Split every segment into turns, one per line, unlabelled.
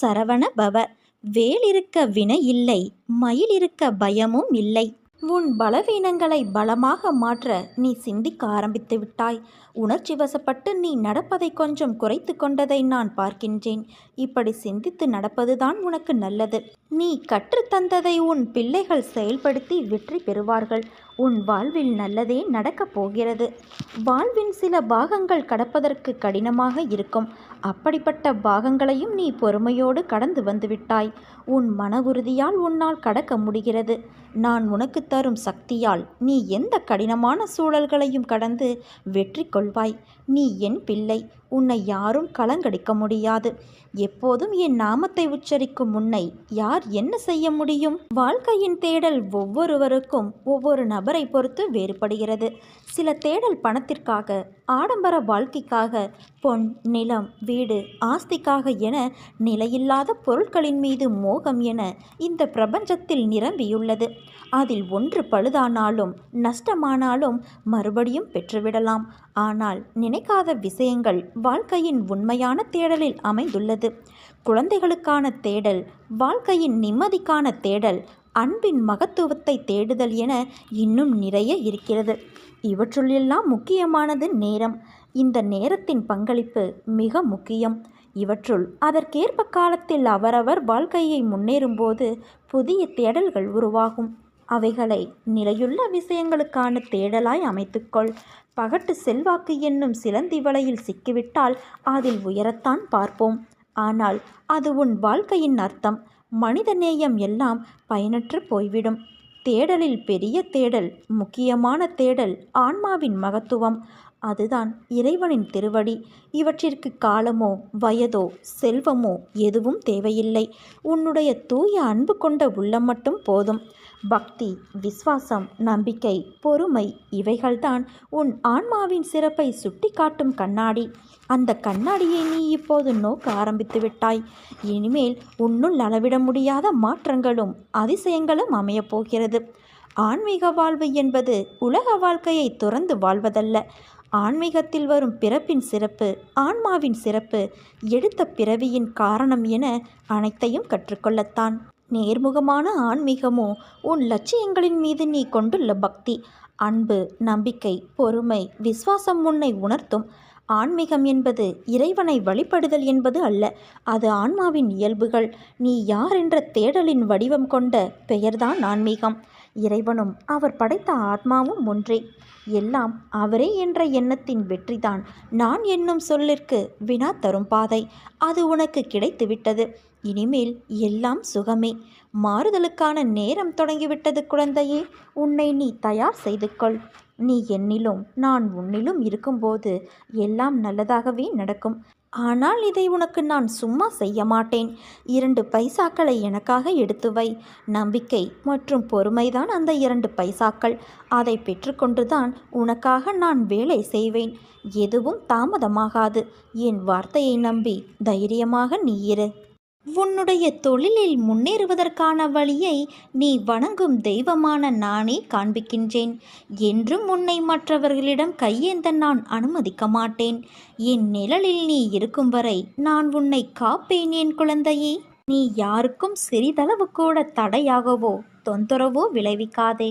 சரவண பவ. வேல் இருக்க வினை இல்லை மயில் இருக்க பயமும் இல்லை. உன் பலவீனங்களை பலமாக மாற்ற நீ சிந்திக்க ஆரம்பித்து விட்டாய். உணர்ச்சி வசப்பட்டு நீ நடப்பதை கொஞ்சம் குறைத்து கொண்டதை நான் பார்க்கின்றேன். இப்படி சிந்தித்து நடப்பதுதான் உனக்கு நல்லது. நீ கற்றுத்தந்ததை உன் பிள்ளைகள் செயல்படுத்தி வெற்றி பெறுவார்கள். உன் வாழ்வில் நல்லதே நடக்கப் போகிறது. வாழ்வின் சில பாகங்கள் கடப்பதற்கு கடினமாக இருக்கும். அப்படிப்பட்ட பாகங்களையும் நீ பொறுமையோடு கடந்து வந்துவிட்டாய் உன் மன உறுதியால் உன்னால் கடக்க முடிகிறது. நான் உனக்கு தரும் சக்தியால் நீ எந்த கடினமான சூழல்களையும் கடந்து வெற்றி கொள்வாய். நீ என் பிள்ளை. உன்னை யாரும் கலங்கடிக்க முடியாது. எப்போதும் என் நாமத்தை உச்சரிக்கும் உன்னை யார் என்ன செய்ய முடியும்? வாழ்க்கையின் தேடல் ஒவ்வொருவருக்கும் ஒவ்வொரு நபரை பொறுத்து வேறுபடுகிறது. சில தேடல் பணத்திற்காக ஆடம்பர வாழ்க்கைக்காக பொன் நிலம் வீடு ஆஸ்திக்காக என நிலையில்லாத பொருட்களின் மீது மோகம் என இந்த பிரபஞ்சத்தில் நிரம்பியுள்ளது. அதில் ஒன்று பழுதானாலும் நஷ்டமானாலும் மறுபடியும் பெற்றுவிடலாம். ஆனால் நினைக்காத விஷயங்கள் வாழ்க்கையின் உண்மையான தேடலில் அமைந்துள்ளது. குழந்தைகளுக்கான தேடல் வாழ்க்கையின் நிம்மதிக்கான தேடல் அன்பின் மகத்துவத்தை தேடுதல் என இன்னும் நிறைய இருக்கிறது. இவற்றுள்ளெல்லாம் முக்கியமானது நேரம். இந்த நேரத்தின் பங்களிப்பு மிக முக்கியம். இவற்றுள் அதற்கேற்ப காலத்தில் அவரவர் வாழ்க்கையை முன்னேறும்போது புதிய தேடல்கள் உருவாகும். அவைகளை நிலையுள்ள விஷயங்களுக்கான தேடலாய் அமைத்துக்கொள். பகட்டு செல்வாக்கு என்னும் சிலந்தி வலையில் சிக்கிவிட்டால் அதில் உயரத்தான் பார்ப்போம். ஆனால் அது உன் வாழ்க்கையின் அர்த்தம். மனித நேயம் எல்லாம் பயனற்று போய்விடும். தேடலில் பெரிய தேடல் முக்கியமான தேடல் ஆன்மாவின் மகத்துவம். அதுதான் இறைவனின் திருவடி. இவற்றிற்கு காலமோ வயதோ செல்வமோ எதுவும் தேவையில்லை. உன்னுடைய தூய அன்பு கொண்ட உள்ளம் மட்டும் போதும். பக்தி விஸ்வாசம் நம்பிக்கை பொறுமை இவைகள்தான் உன் ஆன்மாவின் சிறப்பை சுட்டிக்காட்டும் கண்ணாடி. அந்த கண்ணாடியை நீ இப்போது நோக்க ஆரம்பித்து விட்டாய். இனிமேல் உன்னுள் அளவிட முடியாத மாற்றங்களும் அதிசயங்களும் அமையப்போகிறது ஆன்மீக வாழ்வு என்பது உலக வாழ்க்கையை துறந்து வாழ்வதல்ல. ஆன்மீகத்தில் வரும் பிறப்பின் சிறப்பு ஆன்மாவின் சிறப்பு எடுத்த பிறவியின் காரணம் என அனைத்தையும் கற்றுக்கொள்ளத்தான். நேர்முகமான ஆன்மீகமோ? உன் லட்சியங்களின் மீது நீ கொண்டுள்ள பக்தி அன்பு நம்பிக்கை பொறுமை விசுவாசம் உன்னை உணர்த்தும். ஆன்மீகம் என்பது இறைவனை வழிபடுதல் என்பது அல்ல அது ஆன்மாவின் இயல்புகள். நீ யார் என்ற தேடலின் வடிவம் கொண்ட பெயர்தான் ஆன்மீகம். இறைவனும் அவர் படைத்த ஆத்மாவும் ஒன்றே. எல்லாம் அவரே என்ற எண்ணத்தின் வெற்றிதான். நான் என்னும் சொல்லிற்கு வினா தரும் பாதை. அது உனக்கு கிடைத்துவிட்டது. இனிமேல் எல்லாம் சுகமே. மாறுதலுக்கான நேரம் தொடங்கிவிட்டது குழந்தையே. உன்னை நீ தயார் செய்து கொள் நீ என்னிலும் நான் உன்னிலும் இருக்கும்போது எல்லாம் நல்லதாகவே நடக்கும். ஆனால் இதை உனக்கு நான் சும்மா செய்ய மாட்டேன். இரண்டு பைசாக்களை எனக்காக எடுத்து வை. நம்பிக்கை மற்றும் பொறுமைதான் அந்த இரண்டு பைசாக்கள். அதை பெற்றுக்கொண்டுதான் உனக்காக நான் வேலை செய்வேன். எதுவும் தாமதமாகாது. என் வார்த்தையை நம்பி தைரியமாக நீ இரு. உன்னுடைய தொழிலில் முன்னேறுவதற்கான வழியை நீ வணங்கும் தெய்வமான நானே காண்பிக்கின்றேன். என்றும் உன்னை மற்றவர்களிடம் கையேந்த நான் அனுமதிக்க மாட்டேன். என் நிழலில் நீ இருக்கும் வரை நான் உன்னை காப்பேன் என் குழந்தையே. நீ யாருக்கும் சிறிதளவு கூட தடையாகவோ தொந்தரவோ விளைவிக்காதே.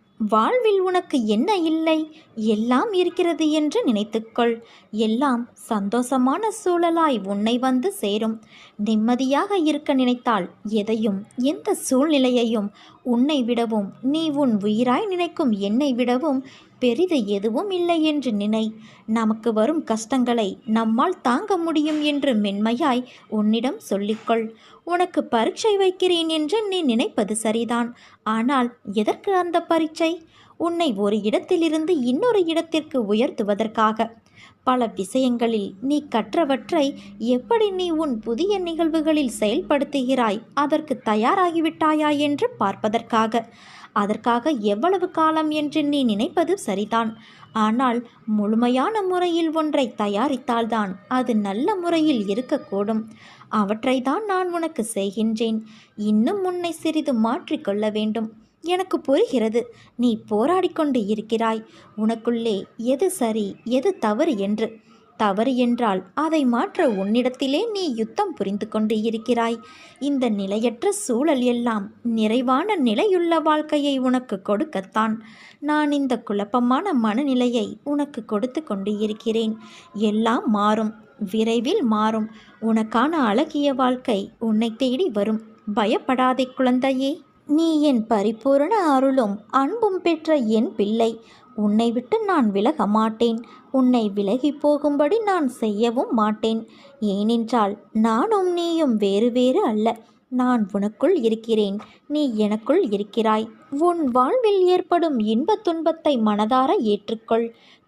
வாழ்வில் உனக்கு என்ன இல்லை? எல்லாம் இருக்கிறது என்று நினைத்துக்கொள். எல்லாம் சந்தோஷமான சூழலாய் உன்னை வந்து சேரும். நிம்மதியாக இருக்க நினைத்தால் எதையும் எந்த சூழ்நிலையையும் உன்னை விடவும் நீ உன் உயிராய் நினைக்கும் என்னை விடவும் பெரிது எதுவும் இல்லை என்று நினை. நமக்கு வரும் கஷ்டங்களை நம்மால் தாங்க முடியும் என்று மென்மையாய் உன்னிடம் சொல்லிக்கொள். உனக்கு பரீட்சை வைக்கிறேன் என்று நீ நினைப்பது சரிதான். ஆனால் எதற்கு அந்த பரீட்சை? உன்னை ஒரு இடத்திலிருந்து இன்னொரு இடத்திற்கு உயர்த்துவதற்காக. பல விஷயங்களில் நீ கற்றவற்றை எப்படி நீ உன் புதிய நிகழ்வுகளில் செயல்படுத்துகிறாய் அதற்கு தயாராகிவிட்டாயா என்று பார்ப்பதற்காக. அதற்காக எவ்வளவு காலம் என்று நீ நினைப்பது சரிதான். ஆனால் முழுமையான முறையில் ஒன்றை தயாரித்தால்தான் அது நல்ல முறையில் இருக்கக்கூடும். அவற்றை தான் நான் உனக்கு செய்கின்றேன். இன்னும் உன்னை சிறிது மாற்றிக்கொள்ள வேண்டும். எனக்கு புரிகிறது நீ போராடிக்கொண்டு இருக்கிறாய். உனக்குள்ளே எது சரி எது தவறு என்று. தவறு என்றால் அதை மாற்ற உன்னிடத்திலே நீ யுத்தம் புரிந்து கொண்டு இருக்கிறாய். இந்த நிலையற்ற சூழல் எல்லாம் நிறைவான நிலையுள்ள வாழ்க்கையை உனக்கு கொடுக்கத்தான். நான் இந்த குழப்பமான மனநிலையை உனக்கு கொடுத்து கொண்டு இருக்கிறேன். எல்லாம் மாறும். விரைவில் மாறும். உனக்கான அழகிய வாழ்க்கை உன்னை தேடி வரும். பயப்படாதே குழந்தையே. நீ என் பரிபூரண அருளும் அன்பும் பெற்ற என் பிள்ளை. உன்னை விட்டு நான் விலக மாட்டேன். உன்னை விலகி போகும்படி நான் செய்யவும் மாட்டேன். ஏனென்றால் நானும் நீயும் வேறு வேறு அல்ல. நான் உனக்குள் இருக்கிறேன். நீ எனக்குள் இருக்கிறாய். உன் வாழ்வில் ஏற்படும் இன்பத் துன்பத்தை மனதார ஏற்றுக்கொள்.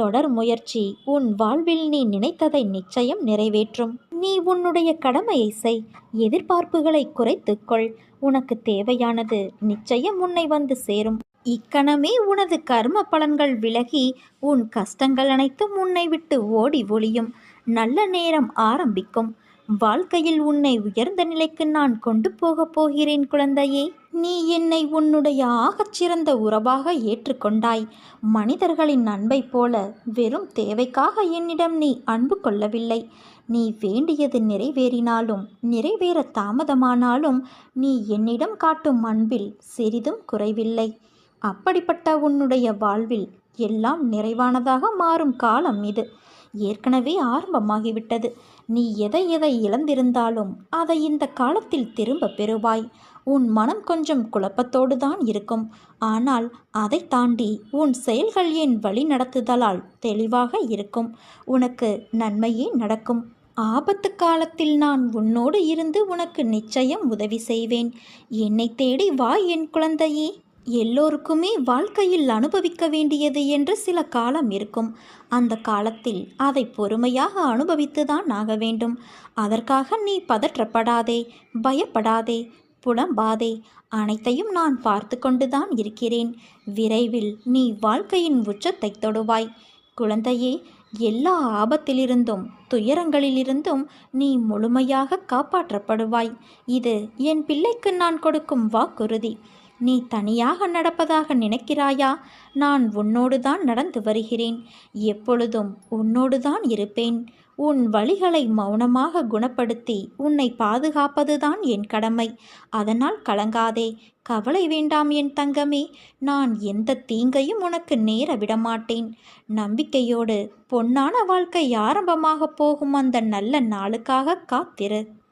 தொடர் முயற்சி. உன் வாழ்வில் நீ நினைத்ததை நிச்சயம் நிறைவேற்றும். நீ உன்னுடைய கடமையை செய். எதிர்பார்ப்புகளை குறைத்துக்கொள் உனக்கு தேவையானது நிச்சயம் உன்னை வந்து சேரும். இக்கணமே உனது கர்ம பலன்கள் விலகி உன் கஷ்டங்கள் அனைத்தும் உன்னை விட்டு ஓடி ஒளியும். நல்ல நேரம் ஆரம்பிக்கும். வாழ்க்கையில் உன்னை உயர்ந்த நிலைக்கு நான் கொண்டு போகப் போகிறேன் குழந்தையே. நீ என்னை உன்னுடைய ஆகச்சிறந்த உறவாக ஏற்றுக்கொண்டாய். மனிதர்களின் அன்பை போல வெறும் தேவைக்காக என்னிடம் நீ அன்பு கொள்ளவில்லை. நீ வேண்டியது நிறைவேறினாலும் நிறைவேற தாமதமானாலும் நீ என்னிடம் காட்டும் அன்பில் சிறிதும் குறைவில்லை. அப்படிப்பட்ட உன்னுடைய வாழ்வில் எல்லாம் நிறைவானதாக மாறும் காலம் இது. ஏற்கனவே ஆரம்பமாகிவிட்டது. நீ எதை எதை இழந்திருந்தாலும் அதை இந்த காலத்தில் திரும்ப பெறுவாய். உன் மனம் கொஞ்சம் குழப்பத்தோடு தான் இருக்கும். ஆனால் அதை தாண்டி உன் செயல்கள் என் வழி நடத்துதலால் தெளிவாக இருக்கும்? உனக்கு நன்மையே நடக்கும். ஆபத்து காலத்தில் நான் உன்னோடு இருந்து உனக்கு நிச்சயம் உதவி செய்வேன். என்னை தேடி வா என் குழந்தையே. எல்லோருக்குமே வாழ்க்கையில் அனுபவிக்க வேண்டியது என்று சில காலம் இருக்கும். அந்த காலத்தில் அதை பொறுமையாக அனுபவித்துதான் ஆக வேண்டும். அதற்காக நீ பதற்றப்படாதே பயப்படாதே புலம்பாதே. அனைத்தையும் நான் பார்த்து கொண்டுதான் இருக்கிறேன். விரைவில் நீ வாழ்க்கையின் உச்சத்தை தொடுவாய். குழந்தையே எல்லா ஆபத்திலிருந்தும் துயரங்களிலிருந்தும் நீ முழுமையாக காப்பாற்றப்படுவாய். இது என் பிள்ளைக்கு நான் கொடுக்கும் வாக்குறுதி. நீ தனியாக நடப்பதாக நினைக்கிறாயா? நான் உன்னோடு தான் நடந்து வருகிறேன். எப்பொழுதும் உன்னோடு தான் இருப்பேன். உன் வழிகளை மௌனமாக குணப்படுத்தி உன்னை பாதுகாப்பதுதான் என் கடமை. அதனால் கலங்காதே. கவலை வேண்டாம் என் தங்கமே. நான் எந்த தீங்கையும் உனக்கு நேர விடமாட்டேன். நம்பிக்கையோடு பொன்னான வாழ்க்கை ஆரம்பமாக போகும் அந்த நல்ல நாளுக்காக காத்திரு.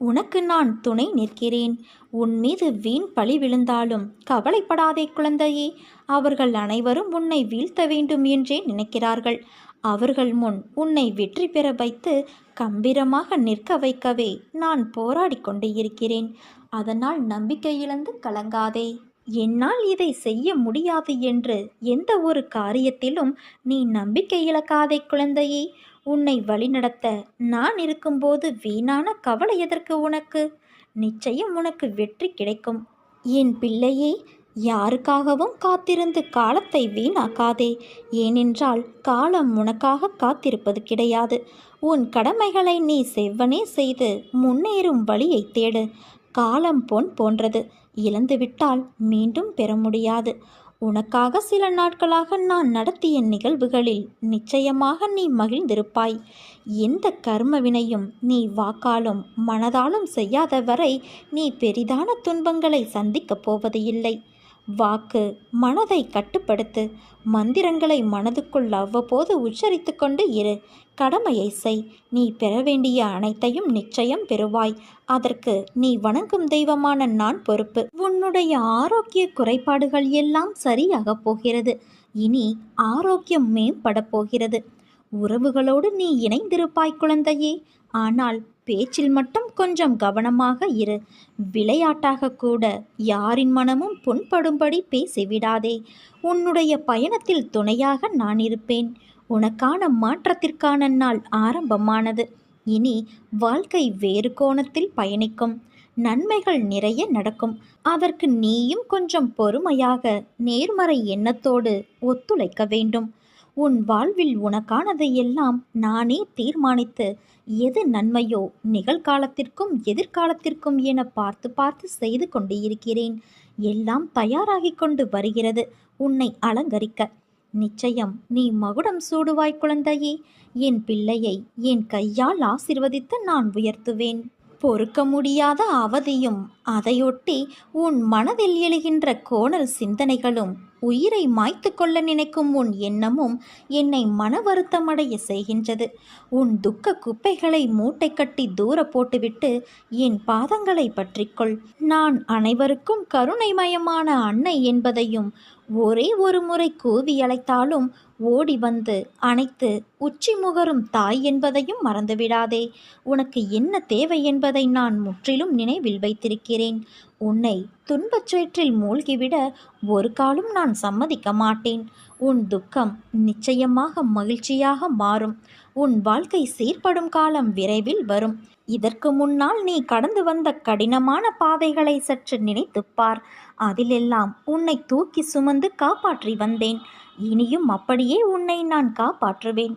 உனக்கு நான் துணை நிற்கிறேன். உன் மீது வீண் பழி விழுந்தாலும் கவலைப்படாதே குழந்தையே. அவர்கள் அனைவரும் உன்னை வீழ்த்த வேண்டும் என்றே நினைக்கிறார்கள். அவர்கள் முன் உன்னை வெற்றி பெற வைத்து கம்பீரமாக நிற்க வைக்கவே நான் போராடி கொண்டு இருக்கிறேன். அதனால் நம்பிக்கை இழந்து கலங்காதே. என்னால் இதை செய்ய முடியாது என்று எந்த ஒரு காரியத்திலும் நீ நம்பிக்கை இழக்காதே குழந்தையே. உன்னை வழிநடத்த நான் இருக்கும்போது வீணான கவலை எதற்கு உனக்கு? நிச்சயம் உனக்கு வெற்றி கிடைக்கும். என் பிள்ளையே யாருக்காகவும் காத்திருந்து காலத்தை வீணாக்காதே. ஏனென்றால் காலம் உனக்காக காத்திருப்பது கிடையாது. உன் கடமைகளை நீ செவ்வனே செய்து முன்னேறும் வழியை தேடு. காலம் பொன் போன்றது. இழந்துவிட்டால் மீண்டும் பெற முடியாது. உனக்காக சில நாட்களாக நான் நடத்திய நிகழ்வுகளில் நிச்சயமாக நீ மகிழ்ந்திருப்பாய். எந்த கர்மவினையும் நீ வாக்காலும் மனதாலும் செய்யாத வரை நீ பெரிதான துன்பங்களை சந்திக்கப் போவது இல்லை வாக்கு மனதை கட்டுப்படுத்து. மந்திரங்களை மனதுக்குள் அவ்வப்போது உச்சரித்து கொண்டு இரு. கடமையை செய். நீ பெற வேண்டிய அனைத்தையும் நிச்சயம் பெறுவாய். அதற்கு நீ வணங்கும் தெய்வமான நான் பொறுப்பு. உன்னுடைய ஆரோக்கிய குறைபாடுகள் எல்லாம் சரியாகப் போகிறது. இனி ஆரோக்கியம் மேம்படப் போகிறது. உறவுகளோடு நீ இணைந்திருப்பாய் குழந்தையே. ஆனால் பேச்சில் மட்டும் கொஞ்சம் கவனமாக இரு. விளையாட்டாக கூட யாரின் மனமும் புண்படும்படி பேசிவிடாதே. உன்னுடைய பயணத்தில் துணையாக நான் இருப்பேன். உனக்கான மாற்றத்திற்கான நாள் ஆரம்பமானது. இனி வாழ்க்கை வேறு கோணத்தில் பயணிக்கும். நன்மைகள் நிறைய நடக்கும். அதற்கு நீயும் கொஞ்சம் பொறுமையாக நேர்மறை எண்ணத்தோடு ஒத்துழைக்க வேண்டும். உன் வாழ்வில் உனக்கானதை எல்லாம் நானே தீர்மானித்து எது நன்மையோ நிகழ்காலத்திற்கும் எதிர்காலத்திற்கும் என பார்த்து பார்த்து செய்து கொண்டு இருக்கிறேன். எல்லாம் தயாராகி கொண்டு வருகிறது உன்னை அலங்கரிக்க. நிச்சயம் நீ மகுடம் சூடுவாய் குழந்தையே. என் பிள்ளையை என் கையால் ஆசிர்வதித்து நான் உயர்த்துவேன். பொறுக்க முடியாத அவதியும் அதையொட்டி உன் மனதில் எழுகின்ற கோணல் சிந்தனைகளும் உயிரை மாய்த்து கொள்ள நினைக்கும் உன் எண்ணமும் என்னை மன வருத்தமடைய செய்கின்றது. உன் துக்க குப்பைகளை மூட்டை கட்டி தூர போட்டுவிட்டு என் பாதங்களை பற்றிக்கொள். நான் அனைவருக்கும் கருணைமயமான அன்னை என்பதையும் ஒரே ஒரு முறை கூவி அழைத்தாலும் ஓடி வந்து அணைத்து உச்சி முகரும் தாய் என்பதையும் மறந்துவிடாதே. உனக்கு என்ன தேவை என்பதை நான் முற்றிலும் நினைவில் வைத்திருக்கிறேன். உன்னை துன்பச் சேற்றில் மூழ்கிவிட ஒரு காலம் நான் சம்மதிக்க மாட்டேன். உன் துக்கம் நிச்சயமாக மகிழ்ச்சியாக மாறும். உன் வாழ்க்கை சீர்படும் காலம் விரைவில் வரும். இதற்கு முன்னால் நீ கடந்து வந்த கடினமான பாதைகளை சற்று நினைத்துப்பார் அதிலெல்லாம் உன்னை தூக்கி சுமந்து காப்பாற்றி வந்தேன். இனியும் அப்படியே உன்னை நான் காப்பாற்றுவேன்.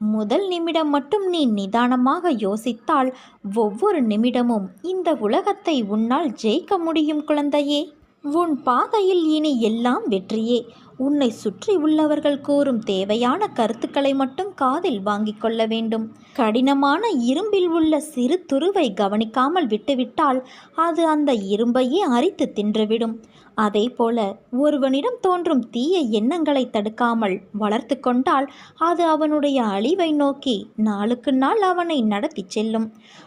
முதல் நிமிடம் மட்டும் நீ நிதானமாக யோசித்தால் ஒவ்வொரு நிமிடமும் இந்த உலகத்தை உன்னால் ஜெயிக்க முடியும் குழந்தையே. உன் பாதையில் இனி எல்லாம் வெற்றியே. உன்னை சுற்றி உள்ளவர்கள் கூறும் தேவையான கருத்துக்களை மட்டும் காதில் வாங்கிக் கொள்ள வேண்டும். கடினமான இரும்பில் உள்ள சிறு துருவை கவனிக்காமல் விட்டுவிட்டால் அது அந்த இரும்பையே அரித்து தின்றுவிடும். அதே போல ஒருவனிடம் தோன்றும் தீய எண்ணங்களை தடுக்காமல் வளர்த்து கொண்டால் அது அவனுடைய அழிவை நோக்கி நாளுக்கு நாள் அவனை நடத்தி செல்லும்.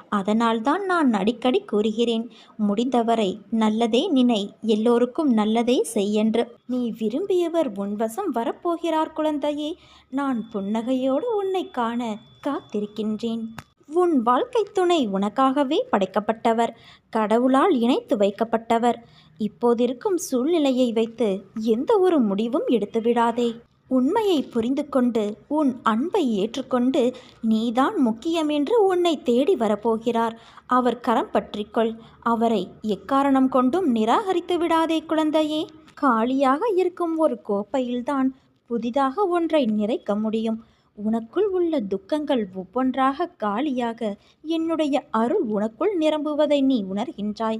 அதனால்தான் நான் அடிக்கடி கூறுகிறேன் முடிந்தவரை நல்லதே நினை எல்லோருக்கும் நல்லதே செய்யென்று. நீ விரும்பியவர் உன்வசம் வரப்போகிறார் குழந்தையே நான் புன்னகையோடு உன்னை காண காத்திருக்கின்றேன். உன் வாழ்க்கை துணை உனக்காகவே படைக்கப்பட்டவர் கடவுளால் இணைத்து வைக்கப்பட்டவர். இப்போதிருக்கும் சூழ்நிலையை வைத்து எந்த ஒரு முடிவும் எடுத்துவிடாதே. உண்மையை புரிந்து கொண்டு உன் அன்பை ஏற்றுக்கொண்டு நீதான் முக்கியம் என்று உன்னை தேடி வரப்போகிறார். அவர் கரம் பற்றிக்கொள். அவரை எக்காரணம் கொண்டும் நிராகரித்து விடாதே குழந்தையே. காலியாக இருக்கும் ஒரு கோப்பையில்தான் புதிதாக ஒன்றை நிறைக்க முடியும். உனக்குள் உள்ள துக்கங்கள் ஒவ்வொன்றாக காலியாக என்னுடைய அருள் உனக்குள் நிரம்புவதை நீ உணர்கின்றாய்.